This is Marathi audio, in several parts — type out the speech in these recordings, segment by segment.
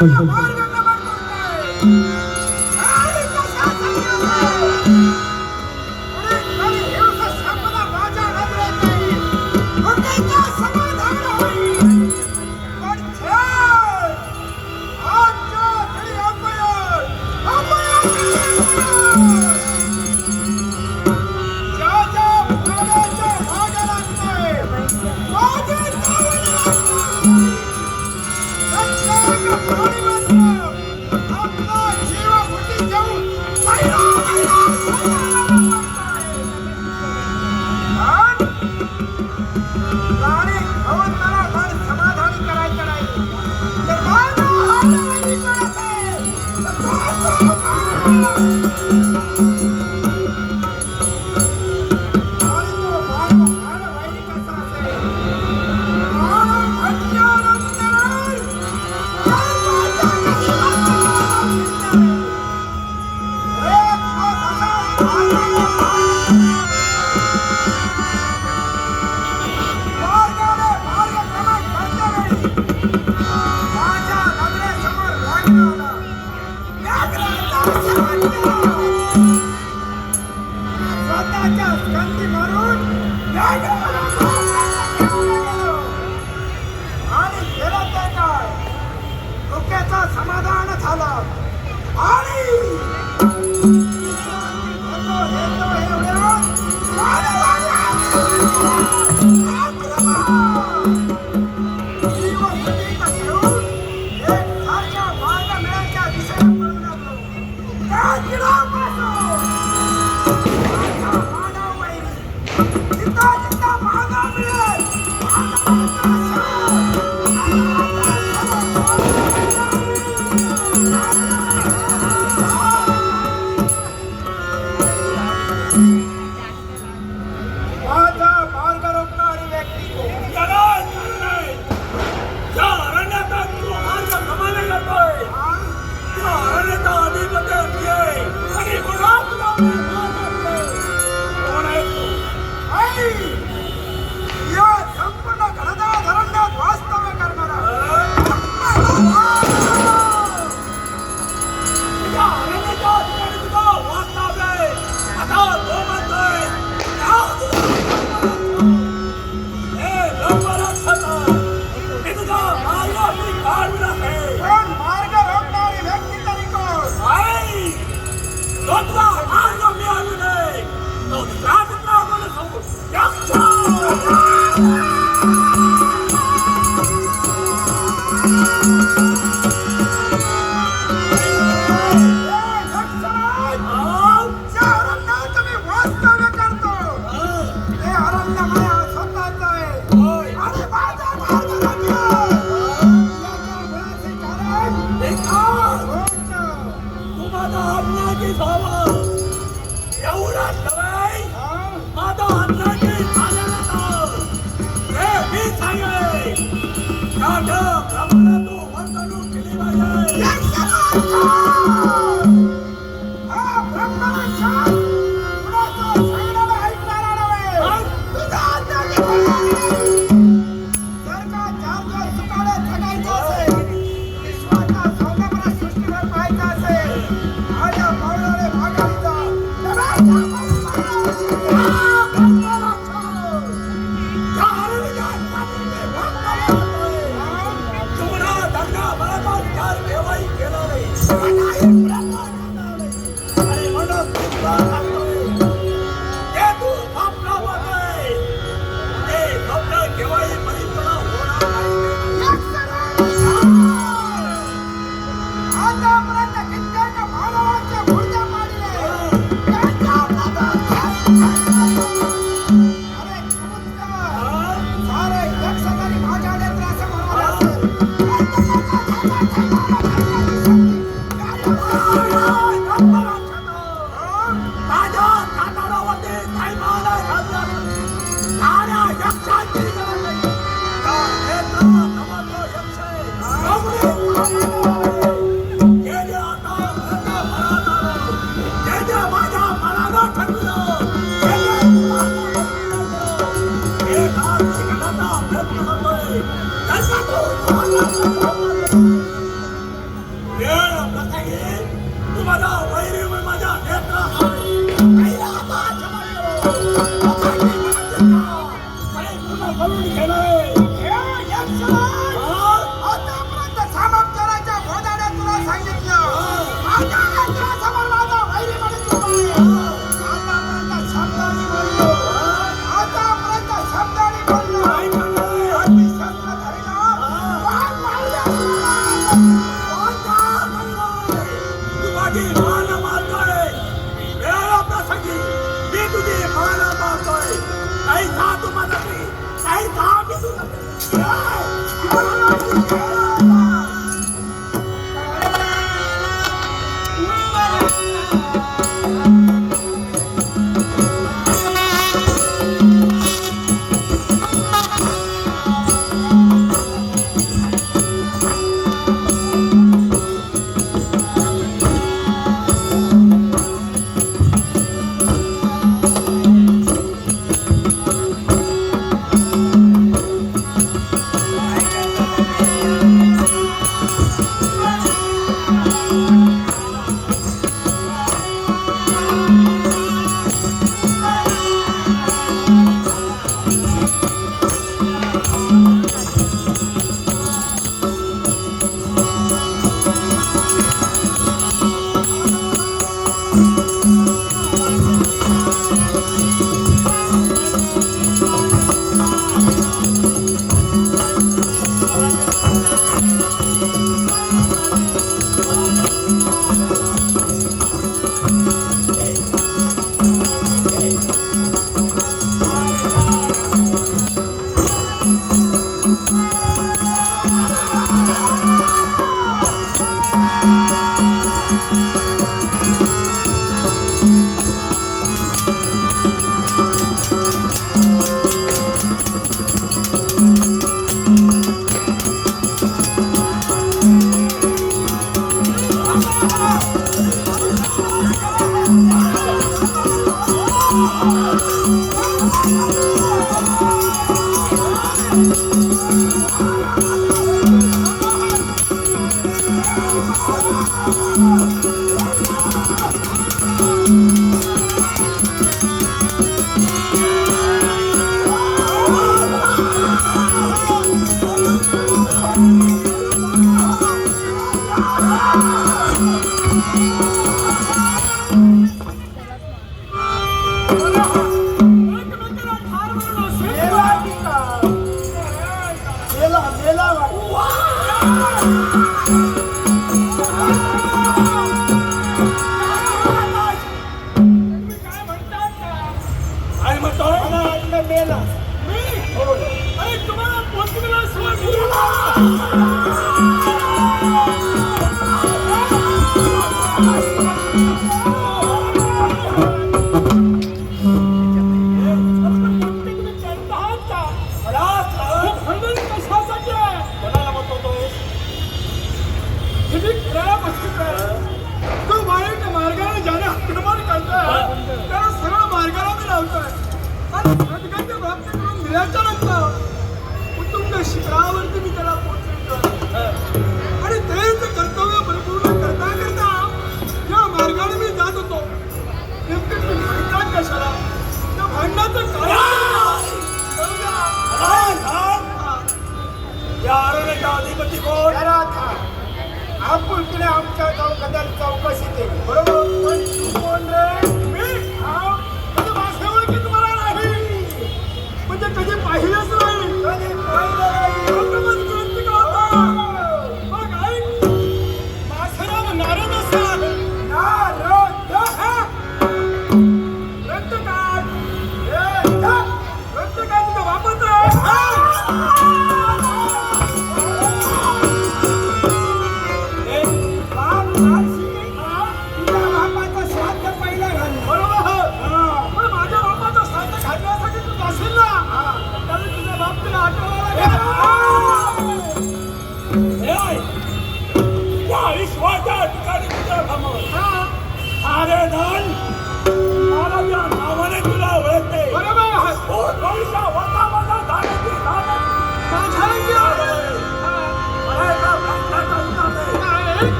Okay. मार्ग. आणि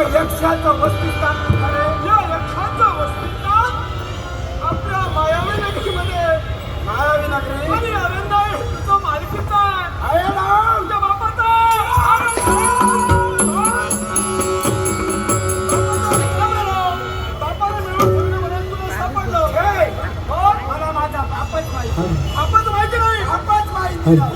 एक यक्षाचं वस्तीस्थान आहे. या यक्षाचं वस्तीस्थान आपल्या मायावी नगरीमध्ये. मायावी नगरी. आणि अरंदाय तुझं मालकीचा आहे. ना? तुझ्या हे. मग मला माझा बापच माहिती. बापच माहिती नाही. बापच माहिती. नाही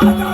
Father.